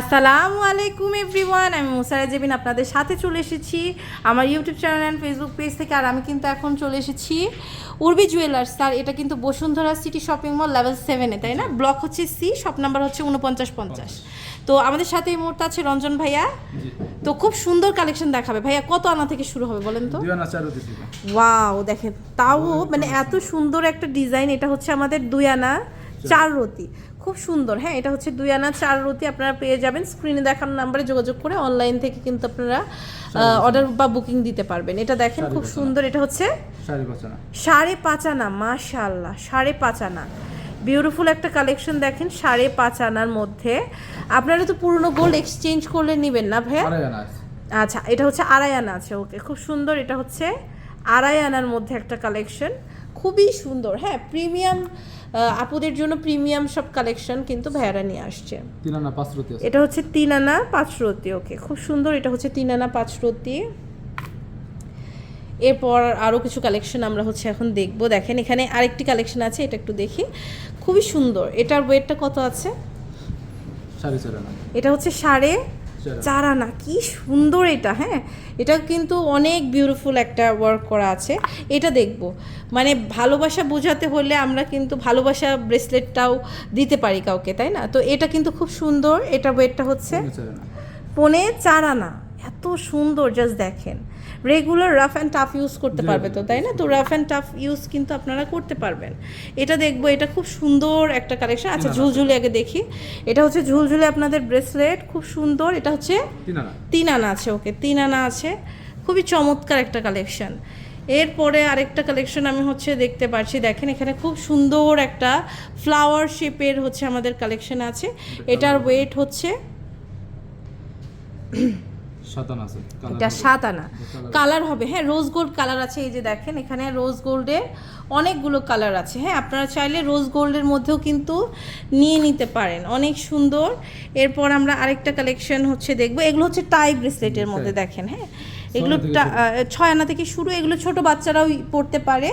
আসসালামু আলাইকুম এভরিওয়ান আমি মুসারা জেবিন আপনাদের সাথে চলে এসেছি আমার YouTube channel and Facebook page থেকে আর আমি কিন্তু এখন চলে এসেছি উর্বি জুয়েলার্স স্যার এটা কিন্তু Bashundhara City shopping mall level সেভেনে তাই না? ব্লক হচ্ছে সি শপ নাম্বার হচ্ছে উনপঞ্চাশ পঞ্চাশ। তো আমাদের সাথে এই মুহূর্তে আছে রঞ্জন ভাইয়া। তো খুব সুন্দর কালেকশন দেখাবে। ভাইয়া কত আনা থেকে শুরু হবে বলেন তো? ওয়াও দেখেন তাও মানে এত সুন্দর একটা ডিজাইন এটা হচ্ছে আমাদের দুই আনা। চার রতি। খুব সুন্দর হ্যাঁ এটা হচ্ছে দুই আনা চার রতি আপনারা পেয়ে যাবেন। স্ক্রিনে দেখানো নাম্বারে যোগাযোগ করে অনলাইন থেকে কিন্তু আপনারা অর্ডার বা বুকিং দিতে পারবেন। এটা দেখেন খুব সুন্দর এটা হচ্ছে সাড়ে পাঁচ আনা। মাশাল্লাহ সাড়ে পাঁচ আনা। বিউটিফুল একটা কালেকশন দেখেন সাড়ে পাঁচ আনার মধ্যে। আপনারা তো পুরনো গোল্ড এক্সচেঞ্জ করলে নেবেন না ভাইয়া? আছে। আচ্ছা এটা হচ্ছে আড়াই আনা আছে ওকে খুব সুন্দর এটা হচ্ছে আড়াই আনার মধ্যে একটা কালেকশন খুবই সুন্দর হ্যাঁ প্রিমিয়াম আপুদের জন্য প্রিমিয়াম সব কালেকশন কিন্তু ভাইয়ারা নিয়ে আসছে। তিন আনা পাঁচ রতি এটা হচ্ছে তিন আনা পাঁচ রতি ওকে। খুব সুন্দর এটা হচ্ছে তিন আনা পাঁচ রতি। এরপর আরও কিছু কালেকশন আমরা হচ্ছে এখন দেখব। দেখেন এখানে আরেকটি কালেকশন আছে এটা একটু দেখি। খুবই সুন্দর। এটার ওয়েটটা কত আছে? সাড়ে এটা হচ্ছে সাড়ে চার না কি সুন্দর এটা হ্যাঁ? এটা কিন্তু অনেক বিউটিফুল একটা ওয়ার্ক করা আছে। এটা দেখব। মানে ভালোবাসা বোঝাতে হলে আমরা কিন্তু ভালোবাসা ব্রেসলেটটাও দিতে পারি কাউকে তাই না? তো এটা কিন্তু খুব সুন্দর এটা ওয়েটটা হচ্ছে পোনে চারা না এত সুন্দর জাস্ট দেখেন। Regular rough and tough use করতে পারবে তো তাই না? তো রাফ অ্যান্ড টাফ ইউজ কিন্তু আপনারা করতে পারবেন। এটা দেখব এটা খুব সুন্দর একটা কালেকশন আচ্ছা ঝুলঝুলি আগে দেখি। এটা হচ্ছে ঝুলঝুলি আপনাদের ব্রেসলেট খুব সুন্দর। এটা হচ্ছে তিন আনা আছে ওকে তিন আনা আছে। খুবই চমৎকার একটা কালেকশন এরপরে আরেকটা কালেকশন আমি হচ্ছে দেখতে পাচ্ছি দেখেন এখানে খুব সুন্দর একটা ফ্লাওয়ার শেপের হচ্ছে আমাদের কালেকশন আছে। এটার ওয়েট হচ্ছে এটা। সাত আনা কালার হবে। হ্যাঁ রোজ গোল্ড কালার আছে এই যে দেখেন এখানে রোজ গোল্ডের অনেকগুলো কালার আছে। হ্যাঁ আপনারা চাইলে রোজ গোল্ডের মধ্যেও কিন্তু নিয়ে নিতে পারেন। অনেক সুন্দর। এরপর আমরা আরেকটা কালেকশন হচ্ছে দেখব। এগুলো হচ্ছে টাই ব্রেসলেটের মধ্যে দেখেন হ্যাঁ। এগুলো ছয় আনা থেকে শুরু। এগুলো ছোট বাচ্চারাও পড়তে পারে।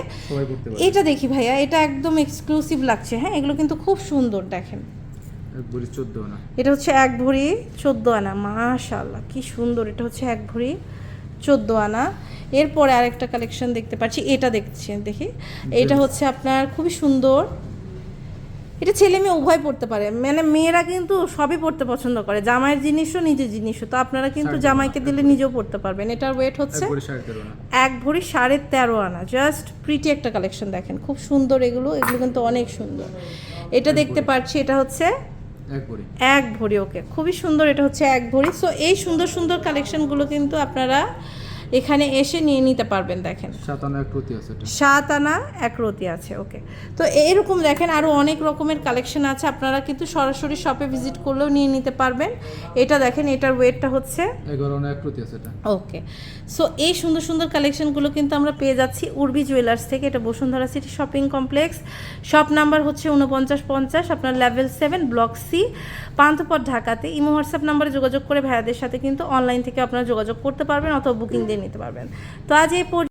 এটা দেখি ভাইয়া এটা একদম এক্সক্লুসিভ লাগছে হ্যাঁ। এগুলো কিন্তু খুব সুন্দর দেখেন। এটা হচ্ছে এক ভরি চোদ্দ আনা মাশাল্লাহ কি সুন্দর এটা হচ্ছে এক ভরি চোদ্দ আনা। এরপরে আরেকটা কালেকশন দেখতে পাচ্ছি এটা দেখছেন দেখি। এটা হচ্ছে আপনার খুবই সুন্দর। এটা ছেলে মেয়ে উভয় পড়তে পারে মানে মেয়েরা কিন্তু সবই পড়তে পছন্দ করে জামাইয়ের জিনিসও নিজের জিনিসও তো আপনারা কিন্তু জামাইকে দিলে নিজেও পড়তে পারবেন। এটার ওয়েট হচ্ছে এক ভরি সাড়ে তেরো আনা। জাস্ট প্রিটি একটা কালেকশন দেখেন খুব সুন্দর এগুলো এগুলো কিন্তু অনেক সুন্দর। এটা দেখতে পাচ্ছি এটা হচ্ছে এক ভরি। ওকে খুবই সুন্দর, এটা হচ্ছে এক ভরি। সো এই সুন্দর সুন্দর কালেকশনগুলো কিন্তু আপনারা এখানে এসে নিয়ে নিতে পারবেন দেখেন। সাত আনা এক রতি আছে সাত আনা এক রতি আছে ওকে। তো এরকম দেখেন আরও অনেক রকমের কালেকশন আছে আপনারা কিন্তু সরাসরি শপে ভিজিট করলেও নিয়ে নিতে পারবেন। এটা দেখেন এটার ওয়েটটা হচ্ছে ওকে। সো এই সুন্দর সুন্দর কালেকশনগুলো কিন্তু আমরা পেয়ে যাচ্ছি উর্বি জুয়েলার্স থেকে। এটা Bashundhara City shopping complex. Shop number হচ্ছে উনপঞ্চাশ পঞ্চাশ আপনার level seven block C Panthapath ঢাকাতে। ইমো হোয়াটসঅ্যাপ নাম্বারে যোগাযোগ করে ভাইয়াদের সাথে কিন্তু অনলাইন থেকে আপনারা যোগাযোগ করতে পারবেন অথবা বুকিং দিয়ে নিতে পারবেন। তো আজ এই